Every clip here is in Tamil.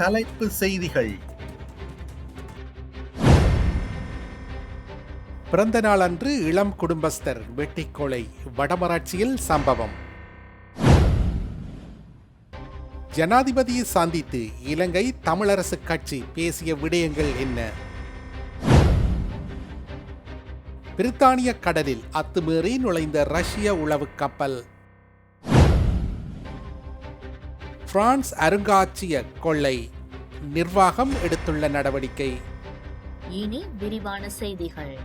தலைப்பு செய்திகள். பிறந்த அன்று இளம் குடும்பஸ்தர் வெட்டிக்கொலை வடமராட்சியில் சம்பவம். ஜனாதிபதியை சந்தித்து இலங்கை தமிழரசு கட்சி பேசிய விடயங்கள் என்ன? பிரித்தானிய கடலில் அத்துமீறி நுழைந்த ரஷ்ய உளவு கப்பல் பிரான்ஸ் அருங்காட்சிய கொள்ளை நிர்வாகம் எடுத்துள்ள நடவடிக்கை. இனி விரிவான செய்திகள்.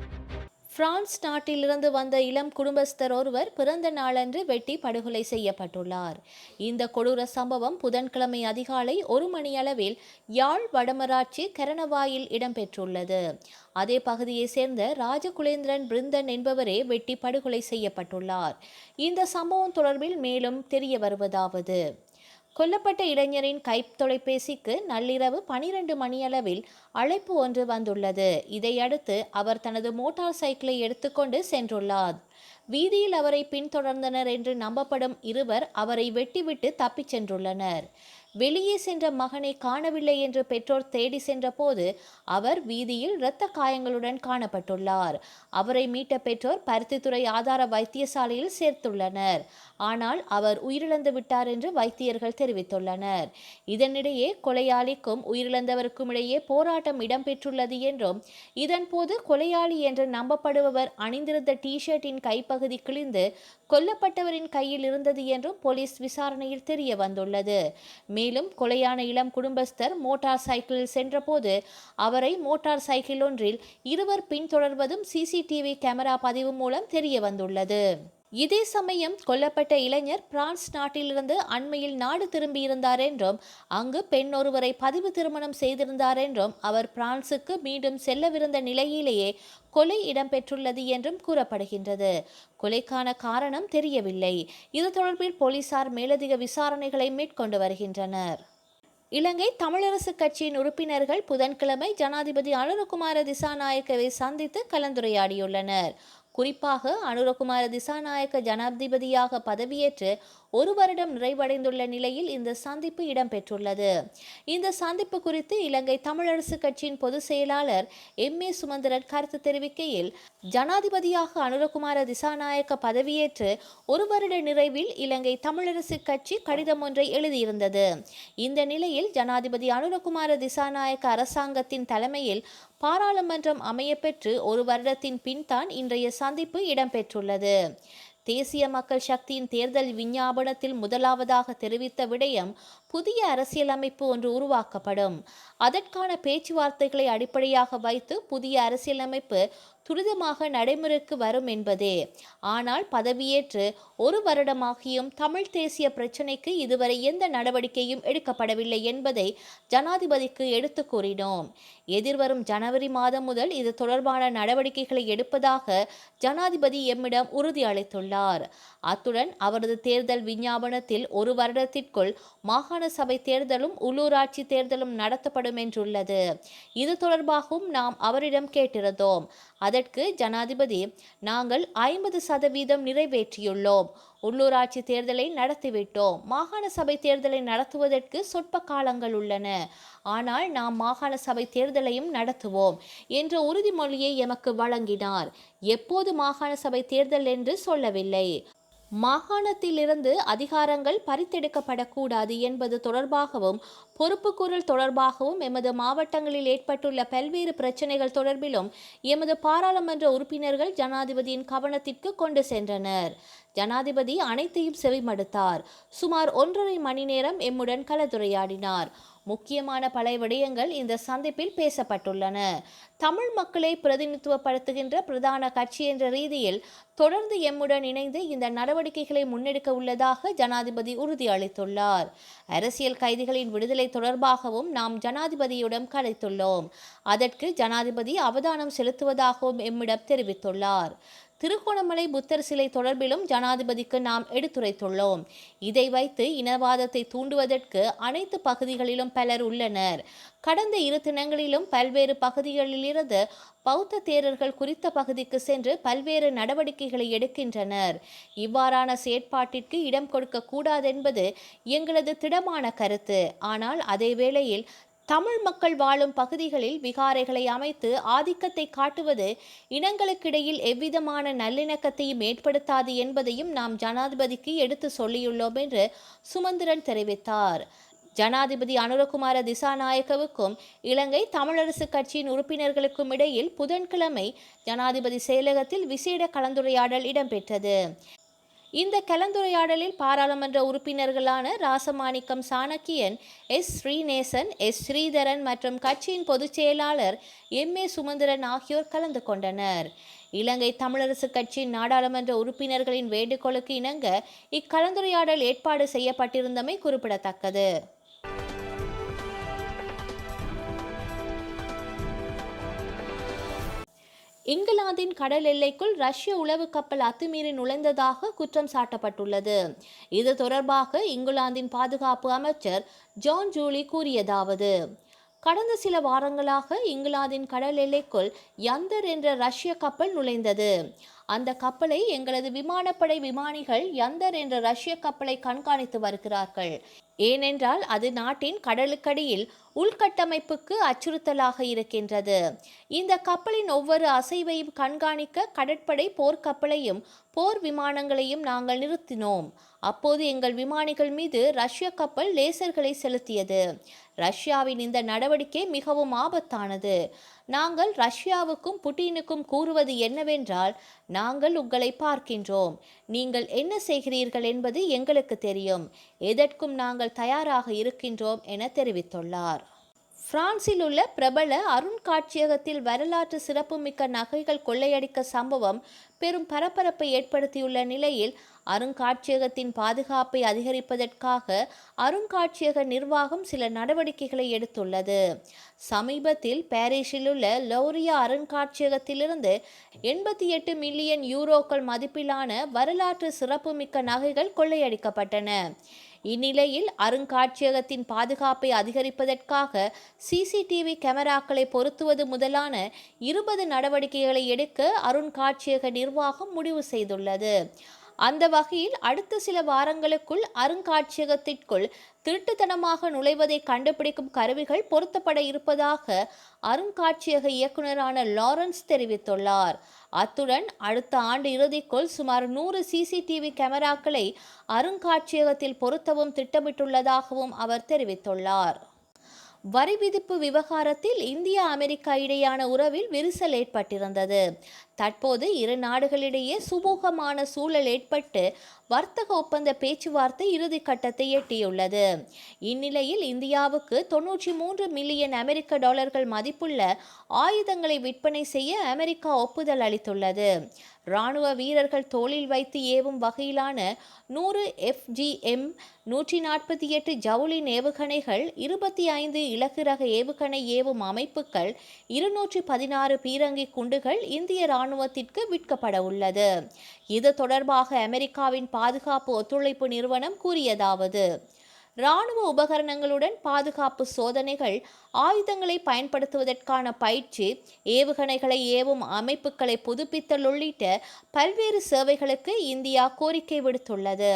பிரான்ஸ் நாட்டிலிருந்து வந்த இளம் குடும்பஸ்தர் ஒருவர் பிறந்த நாளன்று வெட்டி படுகொலை செய்யப்பட்டுள்ளார். இந்த கொடூர சம்பவம் புதன்கிழமை அதிகாலை ஒரு மணியளவில் யாழ் வடமராட்சி கரணவாயில் இடம்பெற்றுள்ளது. அதே பகுதியைச் சேர்ந்த ராஜகுலேந்திரன் பிருந்தன் என்பவரே வெட்டி படுகொலை செய்யப்பட்டுள்ளார். இந்த சம்பவம் தொடர்பில் மேலும் தெரிய வருவதாவது. கொல்லப்பட்ட இளைஞரின் கை தொலைபேசிக்கு நள்ளிரவு பனிரெண்டு மணியளவில் அழைப்பு ஒன்று வந்துள்ளது. இதையடுத்து அவர் தனது மோட்டார் சைக்கிளை எடுத்துக்கொண்டு சென்றுள்ளார். வீதியில் அவரை பின்தொடர்ந்தனர் என்று நம்பப்படும் இருவர் அவரை வெட்டிவிட்டு தப்பிச் சென்றுள்ளனர். வெளியே சென்ற மகனை காணவில்லை என்று பெற்றோர் தேடி சென்றபோது அவர் வீதியில் இரத்த காயங்களுடன் காணப்பட்டுள்ளார். அவரை மீட்ட பெற்றோர் பருத்தித்துறை ஆதார வைத்தியசாலையில் சேர்த்துள்ளனர். ஆனால் அவர் உயிரிழந்து விட்டார் என்று வைத்தியர்கள் தெரிவித்துள்ளனர். இதனிடையே கொலையாளிக்கும் உயிரிழந்தவருக்கும் இடையே போராட்டம் இடம்பெற்றுள்ளது என்றும் இதன்போது கொலையாளி என்று நம்பப்படுபவர் அணிந்திருந்த டிஷர்ட்டின் கைப்பகுதி கிழிந்து கொல்லப்பட்டவரின் கையில் இருந்தது என்றும் போலீஸ் விசாரணையில் தெரிய வந்துள்ளது மேலும் கொலையான இளம் குடும்பஸ்தர் மோட்டார் சைக்கிளில் சென்றபோது அவரை மோட்டார் சைக்கிள் ஒன்றில் இருவர் பின்தொடர்வதும் சிசிடிவி கேமரா பதிவு மூலம் தெரிய வந்துள்ளது இதே சமயம் கொல்லப்பட்ட இளைஞர் பிரான்ஸ் நாட்டிலிருந்து அண்மையில் நாடு திரும்பியிருந்தார் என்றும் அங்கு பெண் ஒருவரை பதிவு திருமணம் செய்திருந்தார் என்றும் அவர் பிரான்சுக்கு மீண்டும் செல்லவிருந்த நிலையிலேயே கொலை இடம்பெற்றுள்ளது என்றும் கூறப்படுகின்றது. கொலைக்கான காரணம் தெரியவில்லை. இது தொடர்பில் போலீசார் மேலதிக விசாரணைகளை மேற்கொண்டு வருகின்றனர். இலங்கை தமிழரசு கட்சியின் உறுப்பினர்கள் புதன்கிழமை ஜனாதிபதி அனுரகுமார திசாநாயக்கவை சந்தித்து கலந்துரையாடியுள்ளனர். குறிப்பாக அனுரகுமார திசாநாயக்க ஜனாதிபதியாக பதவியேற்று ஒரு வருடம் நிறைவடைந்துள்ள நிலையில் இந்த சந்திப்பு இடம்பெற்றுள்ளது. இந்த சந்திப்பு குறித்து இலங்கை தமிழரசு கட்சியின் பொதுச் செயலாளர் எம். ஏ. சுமந்திரன் கருத்து தெரிவிக்கையில் ஜனாதிபதியாக அனுரகுமார திசாநாயக்க பதவியேற்று ஒரு வருட நிறைவில் இலங்கை தமிழரசு கட்சி கடிதம் ஒன்றை எழுதியிருந்தது. இந்த நிலையில் ஜனாதிபதி அனுரகுமார திசாநாயக்க அரசாங்கத்தின் தலைமையில் பாராளுமன்றம் அமையப்பெற்று ஒரு வருடத்தின் பின்தான் இன்றைய சந்திப்பு இடம்பெற்றுள்ளது. தேசிய மக்கள் சக்தியின் தேர்தல் விஞ்ஞாபனத்தில் முதலாவதாக தெரிவித்த விடயம் புதிய அரசியலமைப்பு ஒன்று உருவாக்கப்படும். அதற்கான பேச்சுவார்த்தைகளை அடிப்படையாக வைத்து புதிய அரசியலமைப்பு துரிதமாக நடைமுறைக்கு வரும் என்பதே. ஆனால் பதவியேற்று ஒரு வருடமாகியும் தமிழ் தேசிய பிரச்சினைக்கு இதுவரை எந்த நடவடிக்கையும் எடுக்கப்படவில்லை என்பதை ஜனாதிபதிக்கு எடுத்து கூறினோம். எதிர்வரும் ஜனவரி மாதம் முதல் இது தொடர்பான நடவடிக்கைகளை எடுப்பதாக ஜனாதிபதி எம்மிடம் உறுதி அளித்துள்ளார். அத்துடன் அவரது தேர்தல் விஞ்ஞாபனத்தில் ஒரு வருடத்திற்குள் மாகாண சபை தேர்தலும் உள்ளூராட்சி தேர்தலும் நடத்தப்படும் என்றுள்ளது. இது தொடர்பாகவும் நாம் அவரிடம் கேட்டிருந்தோம். அதற்கு ஜனாதிபதி நாங்கள் ஐம்பது சதவீதம் நிறைவேற்றியுள்ளோம். உள்ளூராட்சி தேர்தலை நடத்திவிட்டோம். மாகாண சபை தேர்தலை நடத்துவதற்கு சொற்ப காலங்கள் உள்ளன. ஆனால் நாம் மாகாண சபை தேர்தலையும் நடத்துவோம் என்ற உறுதிமொழியை எமக்கு வழங்கினார். எப்போது மாகாண சபை தேர்தல் என்று சொல்லவில்லை. மாகாணத்திலிருந்து அதிகாரங்கள் பறித்தெடுக்கப்படக்கூடாது என்பது தொடர்பாகவும் பொறுப்புக்கூறல் தொடர்பாகவும் எமது மாவட்டங்களில் ஏற்பட்டுள்ள பல்வேறு பிரச்சினைகள் தொடர்பிலும் எமது பாராளுமன்ற உறுப்பினர்கள் ஜனாதிபதியின் கவனத்திற்கு கொண்டு சென்றனர். ஜனாதிபதி அனைத்தையும் செவிமடுத்தார். சுமார் ஒன்றரை மணி நேரம் எம்முடன் கலந்துரையாடினார். முக்கியமான பல விடயங்கள் இந்த சந்திப்பில் பேசப்பட்டுள்ளன. தமிழ் மக்களை பிரதிநிதித்துவப்படுத்துகின்ற பிரதான கட்சி என்ற ரீதியில் தொடர்ந்து எம்முடன் இணைந்து இந்த நடவடிக்கைகளை முன்னெடுக்க உள்ளதாக ஜனாதிபதி உறுதியளித்துள்ளார். அரசியல் கைதிகளின் விடுதலை தொடர்பாகவும் நாம் ஜனாதிபதியிடம் கலைத்துள்ளோம். அதற்கு ஜனாதிபதி அவதானம் செலுத்துவதாகவும் எம்மிடம் தெரிவித்துள்ளார். திருகோணமலை புத்தர் சிலை தொடர்பிலும் ஜனாதிபதிக்கு நாம் எடுத்துரைத்துள்ளோம். இதை வைத்து இனவாதத்தை தூண்டுவதற்கு அனைத்து பகுதிகளிலும் பலர் உள்ளனர். கடந்த இரு தினங்களிலும் பல்வேறு பகுதிகளிலிருந்து பௌத்த தேரர்கள் குறித்த பகுதிக்கு சென்று பல்வேறு நடவடிக்கைகளை எடுக்கின்றனர். இவ்வாறான செயற்பாட்டிற்கு இடம் கொடுக்க கூடாதென்பது எங்களது திடமான கருத்து. ஆனால் அதே வேளையில் தமிழ் மக்கள் வாழும் பகுதிகளில் விகாரைகளை அமைத்து ஆதிக்கத்தை காட்டுவது இனங்களுக்கிடையில் எவ்விதமான நல்லிணக்கத்தையும் ஏற்படுத்தாது என்பதையும் நாம் ஜனாதிபதிக்கு எடுத்து சொல்லியுள்ளோம் என்று சுமந்திரன் தெரிவித்தார். ஜனாதிபதி அனுரகுமார திசாநாயக்கவுக்கும் இலங்கை தமிழரசு கட்சியின் உறுப்பினர்களுக்கும் இடையில் புதன்கிழமை ஜனாதிபதி செயலகத்தில் விசேட கலந்துரையாடல் இடம்பெற்றது. இந்த கலந்துரையாடலில் பாராளுமன்ற உறுப்பினர்களான ராசமாணிக்கம் சாணக்கியன் எஸ். ஸ்ரீநேசன் எஸ். ஸ்ரீதரன் மற்றும் கட்சியின் பொதுச் செயலாளர் எம். ஏ. சுமந்திரன் ஆகியோர் கலந்து கொண்டனர். இலங்கை தமிழரசு கட்சியின் நாடாளுமன்ற உறுப்பினர்களின் வேண்டுகோளுக்கு இணங்க இக்கலந்துரையாடல் ஏற்பாடு செய்யப்பட்டிருந்தமை குறிப்பிடத்தக்கது. இங்கிலாந்தின் கடல் எல்லைக்குள் ரஷ்ய உளவு கப்பல் அத்துமீறி நுழைந்ததாக குற்றம் சாட்டப்பட்டுள்ளது. இது தொடர்பாக இங்கிலாந்தின் பாதுகாப்பு அமைச்சர் ஜான் ஜூலி கூறியதாவது கடந்த சில வாரங்களாக இங்கிலாந்தின் கடல் எல்லைக்குள் யந்தர் என்ற ரஷ்ய கப்பல் நுழைந்தது. அந்த கப்பலை எங்களது விமானப்படை விமானிகள் யந்தர் என்ற ரஷ்ய கப்பலை கண்காணித்து வருகிறார்கள். ஏனென்றால் அது நாட்டின் கடலுக்கடியில் உள்கட்டமைப்புக்கு அச்சுறுத்தலாக இருக்கின்றது. இந்த கப்பலின் ஒவ்வொரு அசைவையும் கண்காணிக்க கடற்படை போர்க்கப்பலையும் போர் விமானங்களையும் நாங்கள் நிறுத்தினோம். அப்போது எங்கள் விமானிகள் மீது ரஷ்ய கப்பல் லேசர்களை செலுத்தியது. ரஷ்யாவின் இந்த நடவடிக்கை மிகவும் ஆபத்தானது. நாங்கள் ரஷ்யாவுக்கும் புட்டினுக்கும் கூறுவது என்னவென்றால் நாங்கள் உங்களை பார்க்கின்றோம். நீங்கள் என்ன செய்கிறீர்கள் என்பது எங்களுக்கு தெரியும். எதற்கும் நாங்கள் தயாராக இருக்கின்றோம் என தெரிவித்துள்ளார். பிரான்சில் உள்ள பிரபல அருண்காட்சியகத்தில் வரலாற்று சிறப்புமிக்க நகைகள் கொள்ளையடிக்க சம்பவம் பெரும் பரபரப்பை ஏற்படுத்தியுள்ள நிலையில் அருங்காட்சியகத்தின் பாதுகாப்பை அதிகரிப்பதற்காக அருங்காட்சியக நிர்வாகம் சில நடவடிக்கைகளை எடுத்துள்ளது. சமீபத்தில் பாரிஸில் உள்ள லௌரியா அருங்காட்சியகத்திலிருந்து எண்பத்தி எட்டு மில்லியன் யூரோக்கள் மதிப்பிலான வரலாற்று சிறப்புமிக்க நகைகள் கொள்ளையடிக்கப்பட்டன. இந்நிலையில் அருங்காட்சியகத்தின் பாதுகாப்பை அதிகரிப்பதற்காக சிசிடிவி கேமராக்களை பொருத்துவது முதலான இருபது நடவடிக்கைகளை எடுக்க அருங்காட்சியக நிர்வாகம் முடிவு செய்துள்ளது. அந்த வகையில் அடுத்த சில வாரங்களுக்குள் அருங்காட்சியகத்திற்குள் திருட்டுத்தனமாக நுழைவதை கண்டுபிடிக்கும் கருவிகள் பொருத்தப்பட இருப்பதாக அருங்காட்சியக இயக்குநரான லாரன்ஸ் தெரிவித்துள்ளார். அத்துடன் அடுத்த ஆண்டு இறுதிக்குள் சுமார் நூறு சிசிடிவி கேமராக்களை அருங்காட்சியகத்தில் பொருத்தவும் திட்டமிட்டுள்ளதாகவும் அவர் தெரிவித்துள்ளார். வரி விதிப்பு விவகாரத்தில் இந்தியா அமெரிக்கா இடையான உறவில் விரிசல் ஏற்பட்டிருந்தது. தற்போது இரு நாடுகளிடையே சுமூகமான சூழல் ஏற்பட்டு வர்த்தக ஒப்பந்த பேச்சுவார்த்தை இறுதி கட்டத்தை எட்டியுள்ளது. இந்நிலையில் இந்தியாவுக்கு தொன்னூற்றி மூன்று மில்லியன் அமெரிக்க டாலர்கள் மதிப்புள்ள ஆயுதங்களை விற்பனை செய்ய அமெரிக்கா ஒப்புதல் அளித்துள்ளது. இராணுவ வீரர்கள் தோளில் வைத்து ஏவும் வகையிலான நூறு எஃப்ஜிஎம் நூற்றி நாற்பத்தி எட்டு ஜவுளி ஏவுகணைகள் இருபத்தி ஐந்து இலகு ரக ஏவுகணை ஏவும் அமைப்புகள் இருநூற்றி பதினாறு பீரங்கி குண்டுகள் இந்திய இராணுவத்திற்கு விற்கப்பட உள்ளது. இது தொடர்பாக அமெரிக்காவின் பாதுகாப்பு ஒத்துழைப்பு நிறுவனம் கூறியதாவது இராணுவ உபகரணங்களுடன் பாதுகாப்பு சோதனைகள் ஆயுதங்களை பயன்படுத்துவதற்கான பயிற்சி ஏவுகணைகளை ஏவும் அமைப்புகளை புதுப்பித்தல் உள்ளிட்ட பல்வேறு சேவைகளுக்கு இந்தியா கோரிக்கை விடுத்துள்ளது.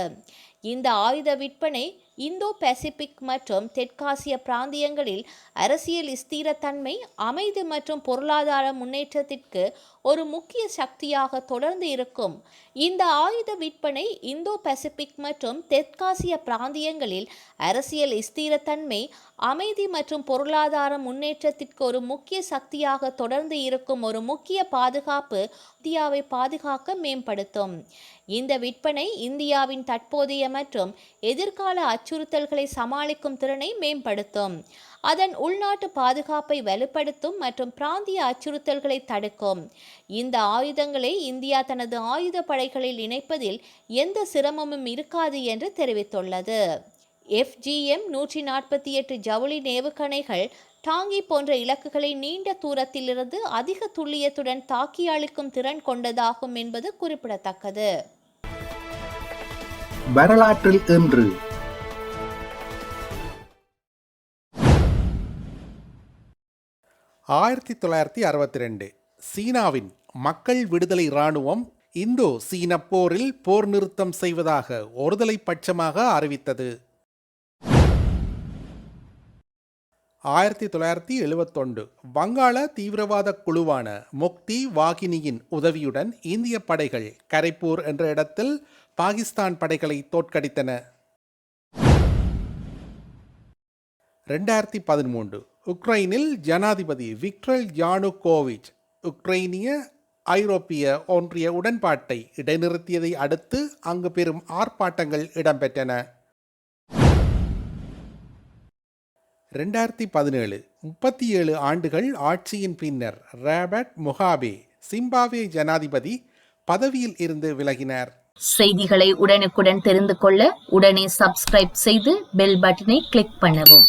இந்த ஆயுத விற்பனை இந்தோ பசிபிக் மற்றும் தெற்காசிய பிராந்தியங்களில் அரசியல் ஸ்திரத்தன்மை அமைதி மற்றும் பொருளாதார முன்னேற்றத்திற்கு ஒரு முக்கிய சக்தியாக தொடர்ந்து இருக்கும். இந்த ஆயுத விற்பனை இந்தோ பசிபிக் மற்றும் தெற்காசிய பிராந்தியங்களில் அரசியல் ஸ்திரத்தன்மை அமைதி மற்றும் பொருளாதார முன்னேற்றத்திற்கு ஒரு முக்கிய சக்தியாக தொடர்ந்து இருக்கும் ஒரு முக்கிய பாதுகாப்பு இந்தியாவை பாதுகாக்க மேம்படுத்தும். இந்த விற்பனை இந்தியாவின் தற்போதைய மற்றும் எதிர்கால அச்சுறுத்தல்களை சமாளிக்கும் திறனை மேம்படுத்தும். அதன் உள்நாட்டு பாதுகாப்பை வலுப்படுத்தும் மற்றும் பிராந்திய அச்சுறுத்தல்களை தடுக்கும். இந்த ஆயுதங்களை இந்தியா தனது ஆயுத படைகளில் இணைப்பதில் எந்த சிரமமும் இருக்காது என்று தெரிவித்துள்ளது. எஃப்ஜிஎம் நூற்றி நாற்பத்தி எட்டு ஜவுளி நேவுகணைகள் டாங்கி போன்ற இலக்குகளை நீண்ட தூரத்திலிருந்து அதிக துல்லியத்துடன் தாக்கி அளிக்கும் திறன் கொண்டதாகும் என்பது குறிப்பிடத்தக்கது. வரலாற்றில் இன்று ஆயிரத்தி தொள்ளாயிரத்தி அறுபத்தி ரெண்டு சீனாவின் மக்கள் விடுதலை இராணுவம் இந்தோ சீன போரில் போர் நிறுத்தம் செய்வதாக ஒருதலை பட்சமாக அறிவித்தது. ஆயிரத்தி தொள்ளாயிரத்தி எழுபத்தொண்டு வங்காள தீவிரவாத குழுவான முக்தி வாகினியின் உதவியுடன் இந்திய படைகள் கரைப்பூர் என்ற இடத்தில் பாகிஸ்தான் படைகளை தோற்கடித்தன. ரெண்டாயிரத்தி பதிமூன்று உக்ரைனில் ஜனாதிபதி விக்டர் யானுகோவிச் உக்ரைனிய ஐரோப்பிய ஒன்றிய உடன்பாட்டை இடைநிறுத்தியதை அடுத்து அங்கு பெரும் ஆர்ப்பாட்டங்கள் இடம்பெற்றன. ரெண்டாயிரத்தி பதினேழு முப்பத்தி ஏழு ஆண்டுகள் ஆட்சியின் பின்னர் ராபர்ட் முகாபே சிம்பாவே ஜனாதிபதி பதவியில் இருந்து விலகினார். செய்திகளை உடனுக்குடன் தெரிந்து கொள்ள உடனே சப்ஸ்கிரைப் செய்து பெல் பட்டனை கிளிக் பண்ணவும்.